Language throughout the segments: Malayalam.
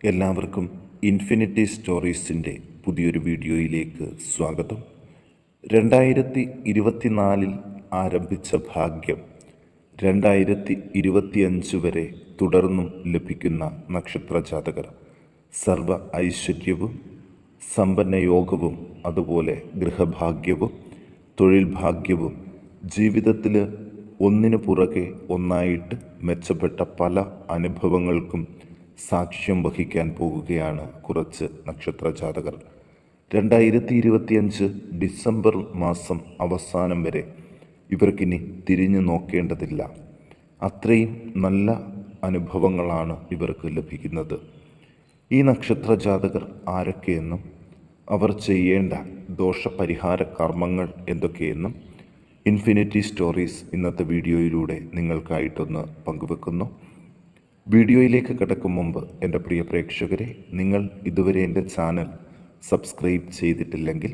എല്ലാവർക്കും ഇൻഫിനിറ്റി സ്റ്റോറീസിന്റെ പുതിയൊരു വീഡിയോയിലേക്ക് സ്വാഗതം. രണ്ടായിരത്തി ഇരുപത്തിനാലിൽ ആരംഭിച്ച ഭാഗ്യം രണ്ടായിരത്തി ഇരുപത്തിയഞ്ച് വരെ തുടർന്നും ലഭിക്കുന്ന നക്ഷത്ര ജാതകർ സർവ ഐശ്വര്യവും സമ്പന്ന യോഗവും അതുപോലെ ഗൃഹഭാഗ്യവും തൊഴിൽ ഭാഗ്യവും ജീവിതത്തിൽ ഒന്നിനു പുറകെ ഒന്നായിട്ട് മെച്ചപ്പെട്ട പല അനുഭവങ്ങൾക്കും സാക്ഷ്യം വഹിക്കാൻ പോകുകയാണ് കുറച്ച് നക്ഷത്ര ജാതകർ രണ്ടായിരത്തി ഇരുപത്തിയഞ്ച് ഡിസംബർ മാസം അവസാനം വരെ ഇവർക്കിനി തിരിഞ്ഞു നോക്കേണ്ടതില്ല. അത്രയും നല്ല അനുഭവങ്ങളാണ് ഇവർക്ക് ലഭിക്കുന്നത്. ഈ നക്ഷത്ര ജാതകർ ആരൊക്കെയെന്നും അവർ ചെയ്യേണ്ട ദോഷപരിഹാര കർമ്മങ്ങൾ എന്തൊക്കെയെന്നും ഇൻഫിനിറ്റി സ്റ്റോറീസ് ഇന്നത്തെ വീഡിയോയിലൂടെ നിങ്ങൾക്കായിട്ടൊന്ന് പങ്കുവെക്കുന്നു. വീഡിയോയിലേക്ക് കിടക്കും മുമ്പ് എന്റെ പ്രിയ പ്രേക്ഷകരെ നിങ്ങൾ ഇതുവരെ എന്റെ ചാനൽ സബ്സ്ക്രൈബ് ചെയ്തിട്ടില്ലെങ്കിൽ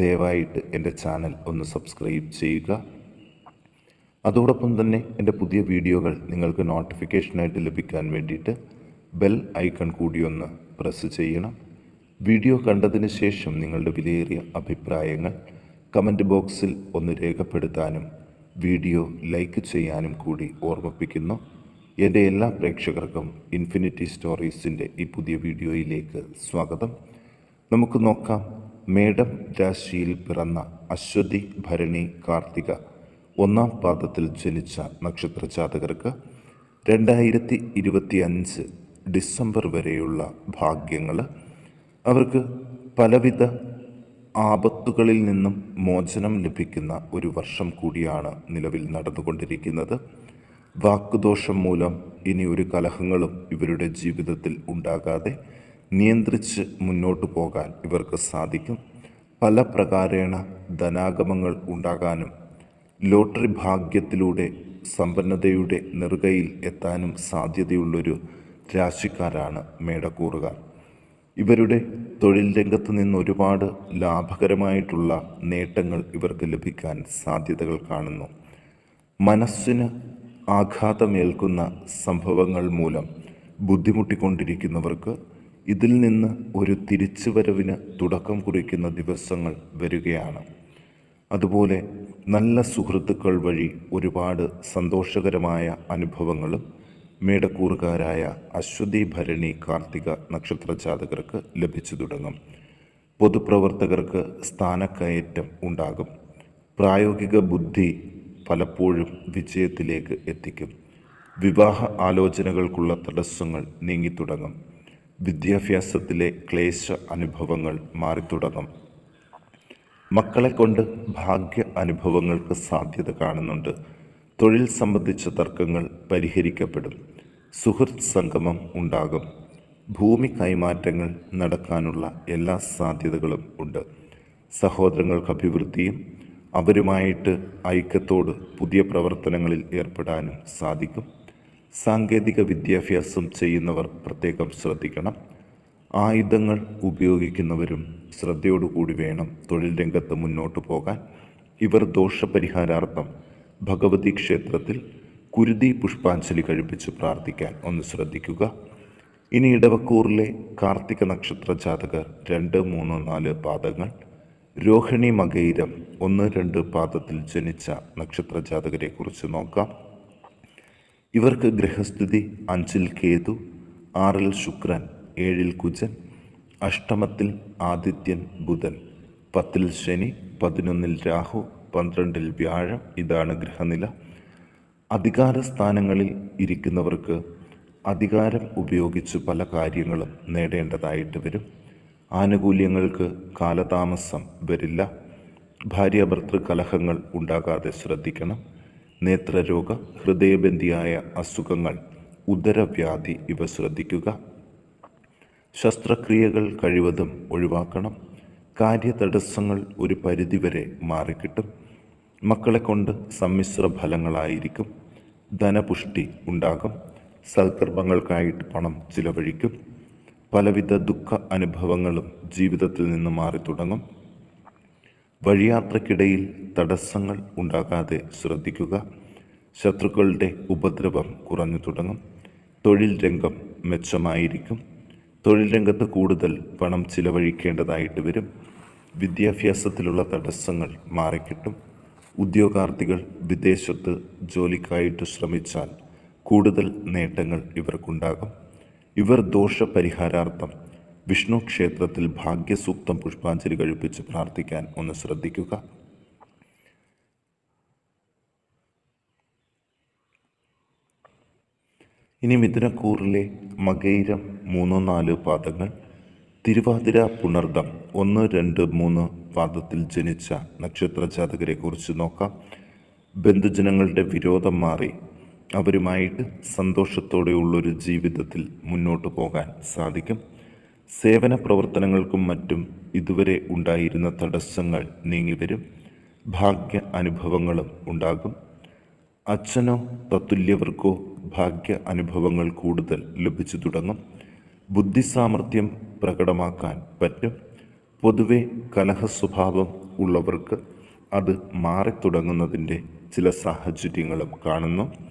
ദയവായിട്ട് എന്റെ ചാനൽ ഒന്ന് സബ്സ്ക്രൈബ് ചെയ്യുക. അതോടൊപ്പം തന്നെ എന്റെ പുതിയ വീഡിയോകൾ നിങ്ങൾക്ക് നോട്ടിഫിക്കേഷനായിട്ട് ലഭിക്കാൻ വേണ്ടിയിട്ട് ബെൽ ഐക്കൺ കൂടി ഒന്ന് പ്രസ് ചെയ്യണം. വീഡിയോ കണ്ടതിന് ശേഷം നിങ്ങളുടെ വിലയേറിയ അഭിപ്രായങ്ങൾ കമന്റ് ബോക്സിൽ ഒന്ന് രേഖപ്പെടുത്താനും വീഡിയോ ലൈക്ക് ചെയ്യാനും കൂടി ഓർമ്മിപ്പിക്കുന്നു. എന്റെ എല്ലാ പ്രേക്ഷകർക്കും ഇൻഫിനിറ്റി സ്റ്റോറീസിന്റെ ഈ പുതിയ വീഡിയോയിലേക്ക് സ്വാഗതം. നമുക്ക് നോക്കാം മേഡം രാശിയിൽ പിറന്ന അശ്വതി ഭരണി കാർത്തിക ഒന്നാം പാദത്തിൽ ജനിച്ച നക്ഷത്ര ജാതകർക്ക് രണ്ടായിരത്തി ഇരുപത്തി അഞ്ച് ഡിസംബർ വരെയുള്ള ഭാഗ്യങ്ങൾ അവർക്ക് പലവിധ ആപത്തുകളിൽ നിന്നും മോചനം ലഭിക്കുന്ന ഒരു വർഷം കൂടിയാണ് നിലവിൽ നടന്നുകൊണ്ടിരിക്കുന്നത്. വാക്കുദോഷം മൂലം ഇനി ഒരു കലഹങ്ങളും ഇവരുടെ ജീവിതത്തിൽ ഉണ്ടാകാതെ നിയന്ത്രിച്ച് മുന്നോട്ട് പോകാൻ ഇവർക്ക് സാധിക്കും. പല പ്രകാരേണ ധനാഗമങ്ങൾ ഉണ്ടാകാനും ലോട്ടറി ഭാഗ്യത്തിലൂടെ സമ്പന്നതയുടെ നെറുകയിൽ എത്താനും സാധ്യതയുള്ളൊരു രാശിക്കാരാണ് മേടക്കൂറുകാർ. ഇവരുടെ തൊഴിൽ രംഗത്ത് നിന്ന് ഒരുപാട് ലാഭകരമായിട്ടുള്ള നേട്ടങ്ങൾ ഇവർക്ക് ലഭിക്കാൻ സാധ്യതകൾ കാണുന്നു. മനസ്സിന് ആഘാതമേൽക്കുന്ന സംഭവങ്ങൾ മൂലം ബുദ്ധിമുട്ടിക്കൊണ്ടിരിക്കുന്നവർക്ക് ഇതിൽ നിന്ന് ഒരു തിരിച്ചുവരവിന് തുടക്കം കുറിക്കുന്ന ദിവസങ്ങൾ വരികയാണ്. അതുപോലെ നല്ല സുഹൃത്തുക്കൾ വഴി ഒരുപാട് സന്തോഷകരമായ അനുഭവങ്ങളും മേടക്കൂറുകാരായ അശ്വതി ഭരണി കാർത്തിക നക്ഷത്ര ജാതകർക്ക് ലഭിച്ചു തുടങ്ങും. പൊതുപ്രവർത്തകർക്ക് സ്ഥാനക്കയറ്റം ഉണ്ടാകും. പ്രായോഗിക ബുദ്ധി പലപ്പോഴും വിജയത്തിലേക്ക് എത്തിക്കും. വിവാഹ ആലോചനകൾക്കുള്ള തടസ്സങ്ങൾ നീങ്ങിത്തുടങ്ങും. വിദ്യാഭ്യാസത്തിലെ ക്ലേശ അനുഭവങ്ങൾ മാറിത്തുടങ്ങും. മക്കളെ കൊണ്ട് ഭാഗ്യ അനുഭവങ്ങൾക്ക് സാധ്യത കാണുന്നുണ്ട്. തൊഴിൽ സംബന്ധിച്ച തർക്കങ്ങൾ പരിഹരിക്കപ്പെടും. സുഹൃത്ത് സംഗമം ഉണ്ടാകും. ഭൂമി കൈമാറ്റങ്ങൾ നടക്കാനുള്ള എല്ലാ സാധ്യതകളും ഉണ്ട്. സഹോദരങ്ങൾക്ക് അഭിവൃദ്ധിയും അവരുമായിട്ട് ഐക്യത്തോട് പുതിയ പ്രവർത്തനങ്ങളിൽ ഏർപ്പെടാനും സാധിക്കും. സാങ്കേതിക വിദ്യാഭ്യാസം ചെയ്യുന്നവർ പ്രത്യേകം ശ്രദ്ധിക്കണം. ആയുധങ്ങൾ ഉപയോഗിക്കുന്നവരും ശ്രദ്ധയോടുകൂടി വേണം തൊഴിൽ രംഗത്ത് മുന്നോട്ട് പോകാൻ. ഇവർ ദോഷപരിഹാരാർത്ഥം ഭഗവതി ക്ഷേത്രത്തിൽ കുരുതി പുഷ്പാഞ്ജലി കഴിപ്പിച്ച് പ്രാർത്ഥിക്കാൻ ഒന്ന് ശ്രദ്ധിക്കുക. ഇനി ഇടവക്കൂറിലെ കാർത്തിക നക്ഷത്ര ജാതകർ രണ്ട് മൂന്ന് നാല് പാദങ്ങൾ. രോഹിണി മകൈരം ഒന്ന് രണ്ട് പാദത്തിൽ ജനിച്ച നക്ഷത്ര ജാതകരെക്കുറിച്ച് നോക്കാം. ഇവർക്ക് ഗ്രഹസ്ഥിതി അഞ്ചിൽ കേതു ആറിൽ ശുക്രൻ ഏഴിൽ കുജൻ അഷ്ടമത്തിൽ ആദിത്യൻ ബുധൻ പത്തിൽ ശനി പതിനൊന്നിൽ രാഹു പന്ത്രണ്ടിൽ വ്യാഴം ഇതാണ് ഗ്രഹനില അധികാര സ്ഥാനങ്ങളിൽ ഇരിക്കുന്നവർക്ക് അധികാരം ഉപയോഗിച്ച് പല കാര്യങ്ങളും നേടേണ്ടതായിട്ട് വരും. ആനുകൂല്യങ്ങൾക്ക് കാലതാമസം വരില്ല. ഭാര്യാഭർത്തൃ കലഹങ്ങൾ ഉണ്ടാകാതെ ശ്രദ്ധിക്കണം. നേത്രരോഗ ഹൃദയബന്ധിയായ അസുഖങ്ങൾ ഉദരവ്യാധി ഇവ ശ്രദ്ധിക്കുക. ശസ്ത്രക്രിയകൾ കഴിവതും ഒഴിവാക്കണം. കാര്യതടസ്സങ്ങൾ ഒരു പരിധിവരെ മാറിക്കിട്ടും. മക്കളെ കൊണ്ട് സമ്മിശ്ര ഫലങ്ങളായിരിക്കും. ധനപുഷ്ടി ഉണ്ടാകും. സൽക്കർമ്മങ്ങൾക്കായിട്ട് പണം ചിലവഴിക്കും. പലവിധ ദുഃഖ അനുഭവങ്ങളും ജീവിതത്തിൽ നിന്ന് മാറി തുടങ്ങും. വഴിയാത്രക്കിടയിൽ തടസ്സങ്ങൾ ഉണ്ടാകാതെ ശ്രദ്ധിക്കുക. ശത്രുക്കളുടെ ഉപദ്രവം കുറഞ്ഞു തുടങ്ങും. തൊഴിൽ രംഗം മെച്ചമായിരിക്കും. തൊഴിൽ രംഗത്ത് കൂടുതൽ പണം ചിലവഴിക്കേണ്ടതായിട്ട് വരും. വിദ്യാഭ്യാസത്തിലുള്ള തടസ്സങ്ങൾ മാറിക്കിട്ടും. ഉദ്യോഗാർത്ഥികൾ വിദേശത്ത് ജോലിക്കായിട്ട് ശ്രമിച്ചാൽ കൂടുതൽ നേട്ടങ്ങൾ ഇവർക്കുണ്ടാകും. ഇവർ ദോഷപരിഹാരാർത്ഥം വിഷ്ണു ക്ഷേത്രത്തിൽ ഭാഗ്യസൂക്തം പുഷ്പാഞ്ജലി കഴിപ്പിച്ച് പ്രാർത്ഥിക്കാൻ ഒന്ന് ശ്രദ്ധിക്കുക. ഇനി മിഥുനക്കൂറിലെ മകൈരം മൂന്ന് നാല് പാദങ്ങൾ തിരുവാതിര പുണർദം ഒന്ന് രണ്ട് മൂന്ന് പാദത്തിൽ ജനിച്ച നക്ഷത്ര ജാതകരെ കുറിച്ച് നോക്കാം. ബന്ധുജനങ്ങളുടെ വിരോധം മാറി അവരുമായിട്ട് സന്തോഷത്തോടെയുള്ളൊരു ജീവിതത്തിൽ മുന്നോട്ട് പോകാൻ സാധിക്കും. സേവന പ്രവർത്തനങ്ങൾക്കും മറ്റും ഇതുവരെ ഉണ്ടായിരുന്ന തടസ്സങ്ങൾ നീങ്ങിവരും ഭാഗ്യ അനുഭവങ്ങളും ഉണ്ടാകും. അച്ഛനോ തത്തുല്യവർക്കോ ഭാഗ്യ അനുഭവങ്ങൾ കൂടുതൽ ലഭിച്ചു തുടങ്ങും. ബുദ്ധിസാമർഥ്യം പ്രകടമാക്കാൻ പറ്റും. പൊതുവെ കലഹ സ്വഭാവം ഉള്ളവർക്ക് അത് മാറിത്തുടങ്ങുന്നതിന്റെ ചില സാഹചര്യങ്ങളും കാണുന്നു.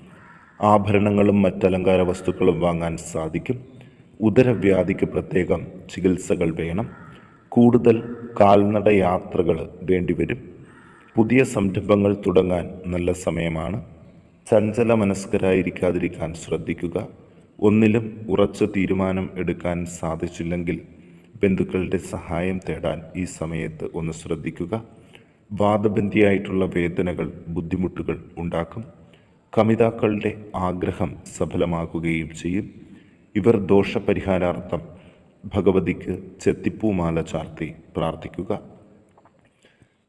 ആഭരണങ്ങളും മറ്റലങ്കാര വസ്തുക്കളും വാങ്ങാൻ സാധിക്കും. ഉദരവ്യാധിക്ക് പ്രത്യേകം ചികിത്സകൾ വേണം. കൂടുതൽ കാൽനട യാത്രകൾ വേണ്ടിവരും. പുതിയ സംരംഭങ്ങൾ തുടങ്ങാൻ നല്ല സമയമാണ്. ചഞ്ചല മനസ്കരായിരിക്കാതിരിക്കാൻ ശ്രദ്ധിക്കുക. ഒന്നിലും ഉറച്ച തീരുമാനം എടുക്കാൻ സാധിച്ചില്ലെങ്കിൽ ബന്ധുക്കളുടെ സഹായം തേടാൻ ഈ സമയത്ത് ഒന്ന് ശ്രദ്ധിക്കുക. വാദബന്ധിയായിട്ടുള്ള വേദനകൾ ബുദ്ധിമുട്ടുകൾ ഉണ്ടാക്കും. കമിതാക്കളുടെ ആഗ്രഹം സഫലമാക്കുകയും ചെയ്യും. ഇവർ ദോഷപരിഹാരാർത്ഥം ഭഗവതിക്ക് ചെത്തിപ്പൂമാല ചാർത്തി പ്രാർത്ഥിക്കുക.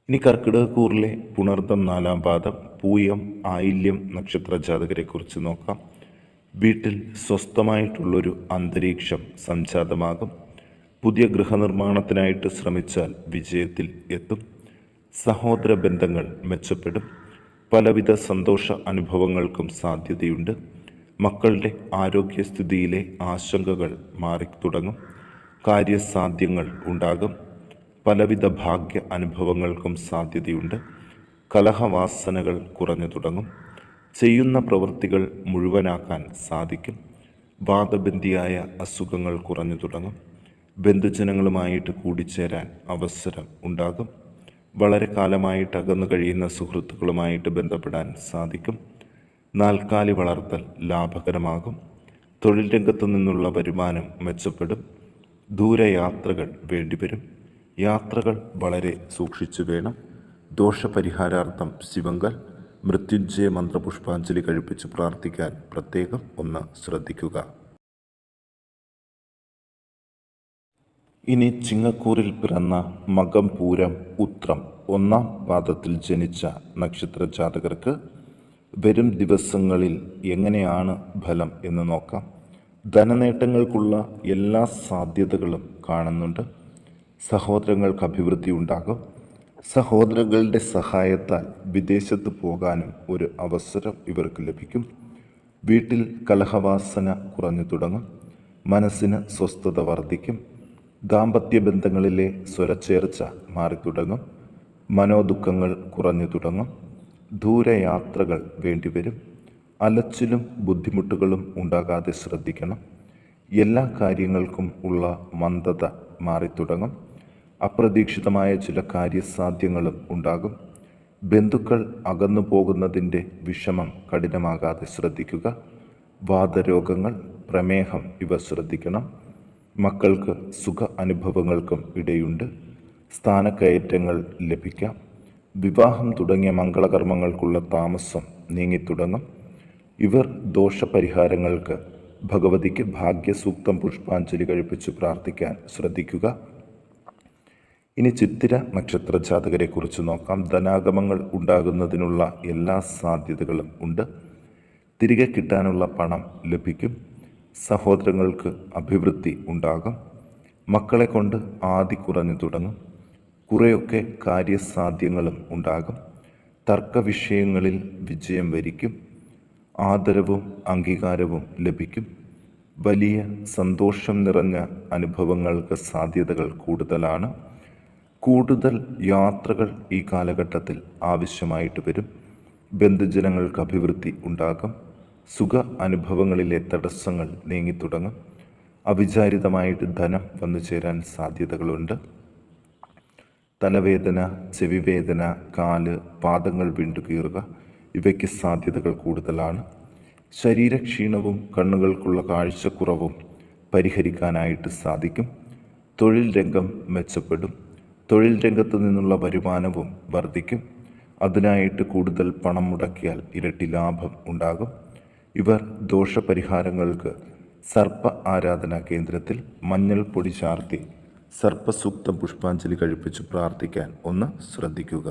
ഇനി കർക്കിടകക്കൂറിലെ പുണർദം നാലാം പാദം പൂയം ആയില്യം നക്ഷത്ര ജാതകരെക്കുറിച്ച് നോക്കാം. വീട്ടിൽ സ്വസ്ഥമായിട്ടുള്ളൊരു അന്തരീക്ഷം സംജാതമാകും. പുതിയ ഗൃഹനിർമ്മാണത്തിനായിട്ട് ശ്രമിച്ചാൽ വിജയത്തിൽ എത്തും. സഹോദര ബന്ധങ്ങൾ മെച്ചപ്പെടും. പലവിധ സന്തോഷ അനുഭവങ്ങൾക്കും സാധ്യതയുണ്ട്. മക്കളുടെ ആരോഗ്യസ്ഥിതിയിലെ ആശങ്കകൾ മാറിത്തുടങ്ങും. കാര്യസാധ്യങ്ങൾ ഉണ്ടാകും. പലവിധ ഭാഗ്യ അനുഭവങ്ങൾക്കും സാധ്യതയുണ്ട്. കലഹവാസനകൾ കുറഞ്ഞു തുടങ്ങും. ചെയ്യുന്ന പ്രവൃത്തികൾ മുഴുവനാക്കാൻ സാധിക്കും. വാദബന്ധിയായ അസുഖങ്ങൾ കുറഞ്ഞു തുടങ്ങും. ബന്ധുജനങ്ങളുമായിട്ട് കൂടിച്ചേരാൻ അവസരം ഉണ്ടാകും. വളരെ കാലമായിട്ട് അകന്നു കഴിയുന്ന സുഹൃത്തുക്കളുമായിട്ട് ബന്ധപ്പെടാൻ സാധിക്കും. നാൽക്കാലി വളർത്തൽ ലാഭകരമാകും. തൊഴിൽ രംഗത്തു നിന്നുള്ള വരുമാനം മെച്ചപ്പെടും. ദൂരയാത്രകൾ വേണ്ടിവരും. യാത്രകൾ വളരെ സൂക്ഷിച്ചു വേണം. ദോഷപരിഹാരാർത്ഥം ശിവങ്കൽ മൃത്യുഞ്ജയ മന്ത്രപുഷ്പാഞ്ജലി കഴിപ്പിച്ച് പ്രാർത്ഥിക്കാൻ പ്രത്യേകം ഒന്ന് ശ്രദ്ധിക്കുക. ഇനി ചിങ്ങക്കൂറിൽ പിറന്ന മകം പൂരം ഉത്രം ഒന്നാം പാദത്തിൽ ജനിച്ച നക്ഷത്ര ജാതകർക്ക് വരും ദിവസങ്ങളിൽ എങ്ങനെയാണ് ഫലം എന്ന് നോക്കാം. ധനനേട്ടങ്ങൾക്കുള്ള എല്ലാ സാധ്യതകളും കാണുന്നുണ്ട്. സഹോദരങ്ങൾക്ക് അഭിവൃദ്ധി ഉണ്ടാകും. സഹോദരങ്ങളുടെ സഹായത്താൽ വിദേശത്ത് പോകാനും ഒരു അവസരം ഇവർക്ക് ലഭിക്കും. വീട്ടിൽ കലഹവാസന കുറഞ്ഞു തുടങ്ങും. മനസ്സിന് സ്വസ്ഥത വർദ്ധിക്കും. ദാമ്പത്യ ബന്ധങ്ങളിലെ സ്വരച്ചേർച്ച മാറിത്തുടങ്ങും. മനോദുഃഖങ്ങൾ കുറഞ്ഞു തുടങ്ങും. ദൂരയാത്രകൾ വേണ്ടിവരും. അലച്ചിലും ബുദ്ധിമുട്ടുകളും ഉണ്ടാകാതെ ശ്രദ്ധിക്കണം. എല്ലാ കാര്യങ്ങൾക്കും ഉള്ള മന്ദത മാറിത്തുടങ്ങും. അപ്രതീക്ഷിതമായ ചില കാര്യസാധ്യങ്ങളും ഉണ്ടാകും. ബന്ധുക്കൾ അകന്നു പോകുന്നതിന്റെ വിഷമം കഠിനമാകാതെ ശ്രദ്ധിക്കുക. വാതരോഗങ്ങൾ പ്രമേഹം ഇവ ശ്രദ്ധിക്കണം. മക്കൾക്ക് സുഖ അനുഭവങ്ങൾക്കും ഇടയുണ്ട്. സ്ഥാനക്കയറ്റങ്ങൾ ലഭിക്കാം. വിവാഹം തുടങ്ങിയ മംഗളകർമ്മങ്ങൾക്കുള്ള താമസം നീങ്ങിത്തുടങ്ങും. ഇവർ ദോഷപരിഹാരങ്ങൾക്ക് ഭഗവതിക്ക് ഭാഗ്യസൂക്തം പുഷ്പാഞ്ജലി കഴിപ്പിച്ച് പ്രാർത്ഥിക്കാൻ ശ്രദ്ധിക്കുക. ഇനി ചിത്തിര നക്ഷത്ര ജാതകരെ കുറിച്ച് നോക്കാം. ധനാഗമങ്ങൾ ഉണ്ടാകുന്നതിനുള്ള എല്ലാ സാധ്യതകളും ഉണ്ട്. തിരികെ കിട്ടാനുള്ള പണം ലഭിക്കും. സഹോദരങ്ങൾക്ക് അഭിവൃദ്ധി ഉണ്ടാകും. മക്കളെ കൊണ്ട് ആദി കുറഞ്ഞു തുടങ്ങും. കുറേയൊക്കെ കാര്യസാധ്യങ്ങളും ഉണ്ടാകും. തർക്ക വിഷയങ്ങളിൽ വിജയം വരിക്കും. ആദരവും അംഗീകാരവും ലഭിക്കും. വലിയ സന്തോഷം നിറഞ്ഞ അനുഭവങ്ങൾക്ക് സാധ്യതകൾ കൂടുതലാണ്. കൂടുതൽ യാത്രകൾ ഈ കാലഘട്ടത്തിൽ ആവശ്യമായിട്ട് വരും. ബന്ധുജനങ്ങൾക്ക് അഭിവൃദ്ധി ഉണ്ടാകും. സുഖ അനുഭവങ്ങളിലെ തടസ്സങ്ങൾ നീങ്ങിത്തുടങ്ങും. അവിചാരിതമായിട്ട് ധനം വന്നു ചേരാൻ സാധ്യതകളുണ്ട്. തലവേദന ചെവിവേദന കാൽ പാദങ്ങൾ വിണ്ടുകീറുക ഇവയ്ക്ക് സാധ്യതകൾ കൂടുതലാണ്. ശരീരക്ഷീണവും കണ്ണുകൾക്കുള്ള കാഴ്ചക്കുറവും പരിഹരിക്കാനായിട്ട് സാധിക്കും. തൊഴിൽ രംഗം മെച്ചപ്പെടും. തൊഴിൽ രംഗത്തു നിന്നുള്ള വരുമാനവും വർദ്ധിക്കും. അതിനായിട്ട് കൂടുതൽ പണം മുടക്കിയാൽ ഇരട്ടി ലാഭം ഉണ്ടാകും. ഇവർ ദോഷപരിഹാരങ്ങൾക്ക് സർപ്പ ആരാധനാ കേന്ദ്രത്തിൽ മഞ്ഞൾ പൊടി ചാർത്തി സർപ്പസൂക്ത പുഷ്പാഞ്ജലി കഴിപ്പിച്ച് പ്രാർത്ഥിക്കാൻ ഒന്ന് ശ്രദ്ധിക്കുക.